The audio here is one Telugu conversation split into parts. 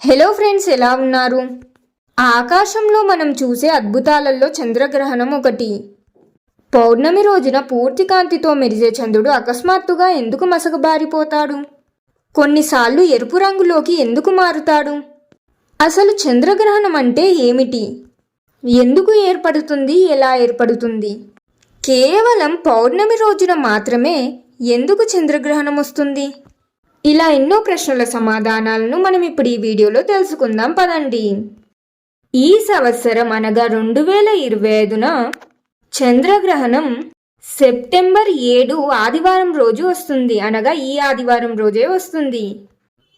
హలో ఫ్రెండ్స్ ఎలా ఉన్నారు? ఆకాశంలో మనం చూసే అద్భుతాలలో చంద్రగ్రహణం ఒకటి. పౌర్ణమి రోజున పూర్తి కాంతితో మెరిసే చంద్రుడు అకస్మాత్తుగా ఎందుకు మసకబారిపోతాడు? కొన్నిసార్లు ఎరుపు రంగులోకి ఎందుకు మారుతాడు? అసలు చంద్రగ్రహణం అంటే ఏమిటి? ఎందుకు ఏర్పడుతుంది? ఎలా ఏర్పడుతుంది? కేవలం పౌర్ణమి రోజున మాత్రమే ఎందుకు చంద్రగ్రహణం వస్తుంది? ఇలా ఎన్నో ప్రశ్నల సమాధానాలను మనం ఇప్పుడు ఈ వీడియోలో తెలుసుకుందాం పదండి. ఈ సంవత్సరం అనగా రెండు వేల ఇరవై ఐదున చంద్రగ్రహణం సెప్టెంబర్ ఏడు ఆదివారం రోజు వస్తుంది. అనగా ఈ ఆదివారం రోజే వస్తుంది.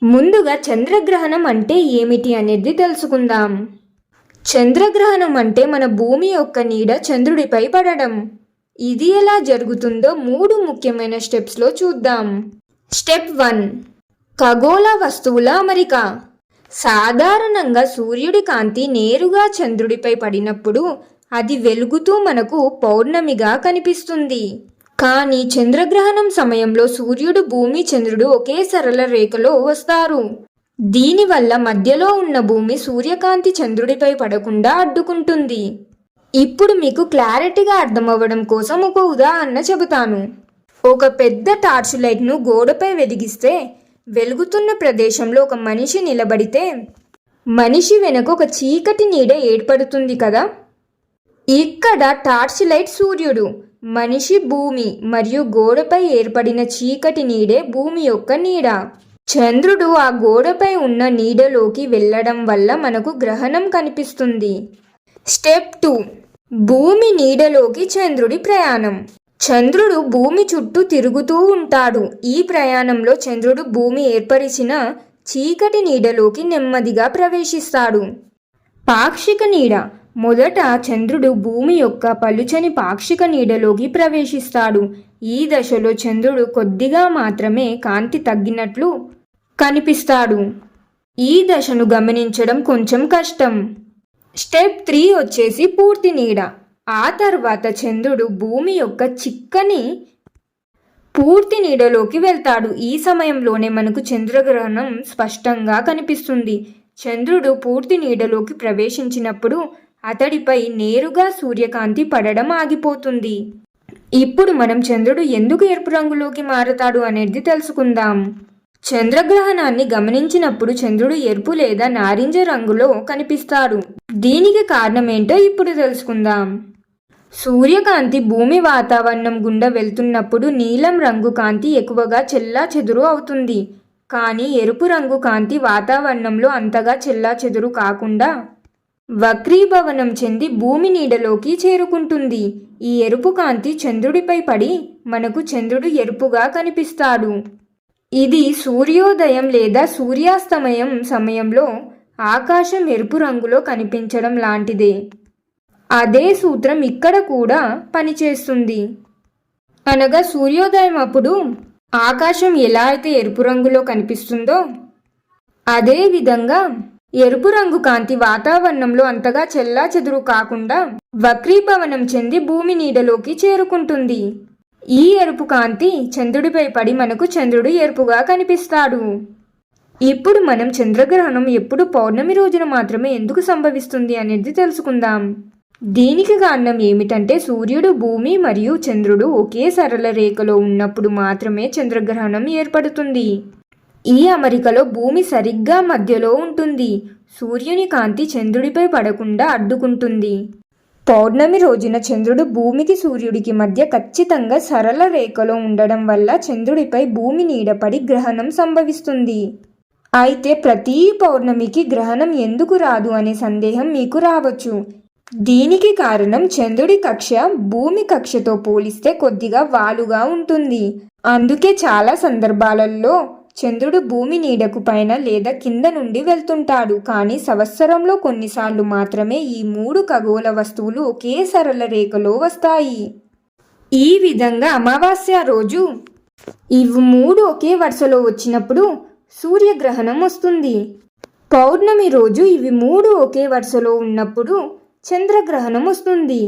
ముందుగా చంద్రగ్రహణం అంటే ఏమిటి అనేది తెలుసుకుందాం. చంద్రగ్రహణం అంటే మన భూమి యొక్క నీడ చంద్రుడిపై పడడం. ఇది ఎలా జరుగుతుందో మూడు ముఖ్యమైన స్టెప్స్లో చూద్దాం. Step one. ఖగోళ వస్తువుల అమరిక. సాధారణంగా సూర్యుడి కాంతి నేరుగా చంద్రుడిపై పడినప్పుడు అది వెలుగుతూ మనకు పౌర్ణమిగా కనిపిస్తుంది. కానీ చంద్రగ్రహణం సమయంలో సూర్యుడు భూమి చంద్రుడు ఒకే సరళ రేఖలో వస్తారు. దీనివల్ల మధ్యలో ఉన్న భూమి సూర్యకాంతి చంద్రుడిపై పడకుండా అడ్డుకుంటుంది. ఇప్పుడు మీకు క్లారిటీగా అర్థమవ్వడం కోసం ఒక ఉదాహరణ చెబుతాను. ఒక పెద్ద టార్చ్ లైట్ను గోడపై వెలిగిస్తే వెలుగుతున్న ప్రదేశంలో ఒక మనిషి నిలబడితే మనిషి వెనక ఒక చీకటి నీడ ఏర్పడుతుంది కదా. ఇక్కడ టార్చ్ లైట్ సూర్యుడు మనిషి భూమి మరియు గోడపై ఏర్పడిన చీకటి నీడే భూమి యొక్క నీడ. చంద్రుడు ఆ గోడపై ఉన్న నీడలోకి వెళ్ళడం వల్ల మనకు గ్రహణం కనిపిస్తుంది. Step two. భూమి నీడలోకి చంద్రుడి ప్రయాణం. చంద్రుడు భూమి చుట్టూ తిరుగుతూ ఉంటాడు. ఈ ప్రయాణంలో చంద్రుడు భూమి ఏర్పరిచిన చీకటి నీడలోకి నెమ్మదిగా ప్రవేశిస్తాడు. పాక్షిక నీడ. మొదట చంద్రుడు భూమి యొక్క పలుచని పాక్షిక నీడలోకి ప్రవేశిస్తాడు. ఈ దశలో చంద్రుడు కొద్దిగా మాత్రమే కాంతి తగ్గినట్లు కనిపిస్తాడు. ఈ దశను గమనించడం కొంచెం కష్టం. స్టెప్ త్రీ వచ్చేసి పూర్తి నీడ. ఆ తర్వాత చంద్రుడు భూమి యొక్క చిక్కని పూర్తి నీడలోకి వెళ్తాడు. ఈ సమయంలోనే మనకు చంద్రగ్రహణం స్పష్టంగా కనిపిస్తుంది. చంద్రుడు పూర్తి నీడలోకి ప్రవేశించినప్పుడు అతడిపై నేరుగా సూర్యకాంతి పడడం ఆగిపోతుంది. ఇప్పుడు మనం చంద్రుడు ఎందుకు ఎరుపు రంగులోకి మారతాడు అనేది తెలుసుకుందాం. చంద్రగ్రహణాన్ని గమనించినప్పుడు చంద్రుడు ఎరుపు లేదా నారింజ రంగులో కనిపిస్తాడు. దీనికి కారణం ఏంటో ఇప్పుడు తెలుసుకుందాం. సూర్యకాంతి భూమి వాతావరణం గుండా వెళ్తున్నప్పుడు నీలం రంగు కాంతి ఎక్కువగా చెల్లా చెదురు అవుతుంది. కానీ ఎరుపు రంగు కాంతి వాతావరణంలో అంతగా చెల్లా చెదురు కాకుండా వక్రీభవనం చెంది భూమి నీడలోకి చేరుకుంటుంది. ఈ ఎరుపు కాంతి చంద్రుడిపై పడి మనకు చంద్రుడు ఎరుపుగా కనిపిస్తాడు. ఇది సూర్యోదయం లేదా సూర్యాస్తమయం సమయంలో ఆకాశం ఎరుపు రంగులో కనిపించడం లాంటిదే. అదే సూత్రం ఇక్కడ కూడా పనిచేస్తుంది. అనగా సూర్యోదయం అప్పుడు ఆకాశం ఎలా అయితే ఎరుపు రంగులో కనిపిస్తుందో అదే విధంగా ఎరుపు రంగు కాంతి వాతావరణంలో అంతగా చెల్లా చెదురు కాకుండా వక్రీభవనం చెంది భూమి నీడలోకి చేరుకుంటుంది. ఈ ఎరుపు కాంతి చంద్రుడిపై పడి మనకు చంద్రుడు ఎరుపుగా కనిపిస్తాడు. ఇప్పుడు మనం చంద్రగ్రహణం ఎప్పుడు పౌర్ణమి రోజున మాత్రమే ఎందుకు సంభవిస్తుంది అనేది తెలుసుకుందాం. దీనికి కారణం ఏమిటంటే సూర్యుడు భూమి మరియు చంద్రుడు ఒకే సరళ రేఖలో ఉన్నప్పుడు మాత్రమే చంద్రగ్రహణం ఏర్పడుతుంది. ఈ అమరికలో భూమి సరిగ్గా మధ్యలో ఉంటుంది. సూర్యుని కాంతి చంద్రుడిపై పడకుండా అడ్డుకుంటుంది. పౌర్ణమి రోజున చంద్రుడు భూమికి సూర్యుడికి మధ్య ఖచ్చితంగా సరళ రేఖలో ఉండడం వల్ల చంద్రుడిపై భూమి నీడపడి గ్రహణం సంభవిస్తుంది. అయితే ప్రతి పౌర్ణమికి గ్రహణం ఎందుకు రాదు అనే సందేహం మీకు రావచ్చు. దీనికి కారణం చంద్రుడి కక్ష భూమి కక్షతో పోలిస్తే కొద్దిగా వాలుగా ఉంటుంది. అందుకే చాలా సందర్భాలలో చంద్రుడు భూమి నీడకు పైన లేదా కింద నుండి వెళ్తుంటాడు. కానీ సంవత్సరంలో కొన్నిసార్లు మాత్రమే ఈ మూడు ఖగోళ వస్తువులు ఒకే సరళ రేఖలో వస్తాయి. ఈ విధంగా అమావాస్య రోజు ఇవి మూడు ఒకే వరుసలో వచ్చినప్పుడు సూర్యగ్రహణం వస్తుంది. పౌర్ణమి రోజు ఇవి మూడు ఒకే వరుసలో ఉన్నప్పుడు చంద్రగ్రహణం వస్తుంది.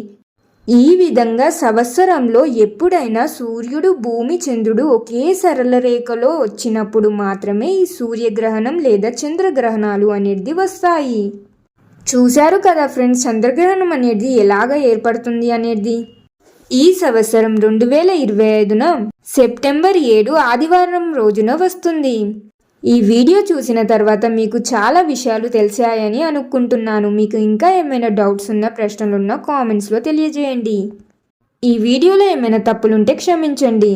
ఈ విధంగా సంవత్సరంలో ఎప్పుడైనా సూర్యుడు భూమి చంద్రుడు ఒకే సరళ రేఖలో వచ్చినప్పుడు మాత్రమే ఈ సూర్యగ్రహణం లేదా చంద్రగ్రహణాలు అనేది వస్తాయి. చూశారు కదా ఫ్రెండ్స్ చంద్రగ్రహణం అనేది ఎలాగ ఏర్పడుతుంది అనేది? ఈ సంవత్సరం రెండు వేల ఇరవై ఐదున సెప్టెంబర్ ఏడు ఆదివారం రోజున వస్తుంది. ఈ వీడియో చూసిన తర్వాత మీకు చాలా విషయాలు తెలిసాయని అనుకుంటున్నాను. మీకు ఇంకా ఏమైనా డౌట్స్ ఉన్న ప్రశ్నలు ఉన్న కామెంట్స్లో తెలియజేయండి. ఈ వీడియోలో ఏమైనా తప్పులుంటే క్షమించండి.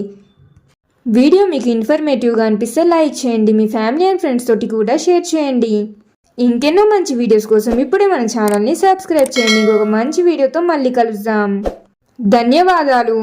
వీడియో మీకు ఇన్ఫర్మేటివ్గా అనిపిస్తే లైక్ చేయండి. మీ ఫ్యామిలీ అండ్ ఫ్రెండ్స్ తోటి కూడా షేర్ చేయండి. ఇంకెన్నో మంచి వీడియోస్ కోసం ఇప్పుడే మన ఛానల్ని సబ్స్క్రైబ్ చేయండి. ఇంకొక మంచి వీడియోతో మళ్ళీ కలుద్దాం. ధన్యవాదాలు.